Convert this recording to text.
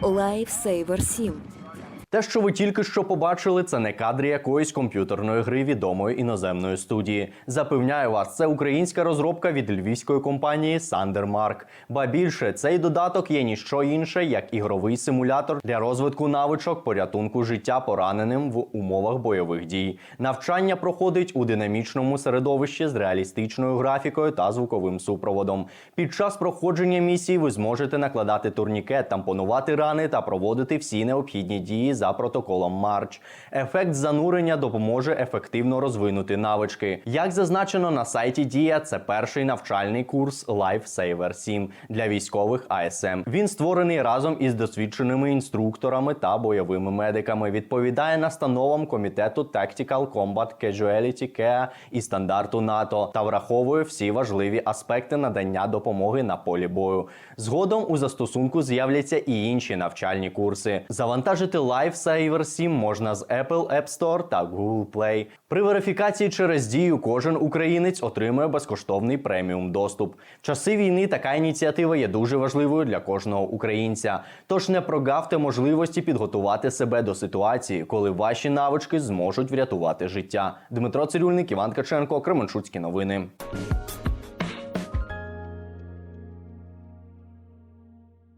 Lifesaver 7. Те, що ви тільки що побачили, це не кадри якоїсь комп'ютерної гри відомої іноземної студії. Запевняю вас, це українська розробка від львівської компанії Sandermark. Ба більше цей додаток є ніщо інше, як ігровий симулятор для розвитку навичок порятунку життя пораненим в умовах бойових дій. Навчання проходить у динамічному середовищі з реалістичною графікою та звуковим супроводом. Під час проходження місії ви зможете накладати турнікет, тампонувати рани та проводити всі необхідні дії за протоколом Марч. Ефект занурення допоможе ефективно розвинути навички. Як зазначено на сайті Дія, це перший навчальний курс Lifesaver 7 для військових АСМ. Він створений разом із досвідченими інструкторами та бойовими медиками. Відповідає настановам комітету Tactical Combat Casualty Care і стандарту НАТО та враховує всі важливі аспекти надання допомоги на полі бою. Згодом у застосунку з'являться і інші навчальні курси. Завантажити Lifesaver 7 можна з Apple App Store та Google Play. При верифікації через дію кожен українець отримує безкоштовний преміум доступ. В часи війни така ініціатива є дуже важливою для кожного українця. Тож не прогавте можливості підготувати себе до ситуації, коли ваші навички зможуть врятувати життя. Дмитро Цирюльник, Іван Каченко, Кременчуцькі новини.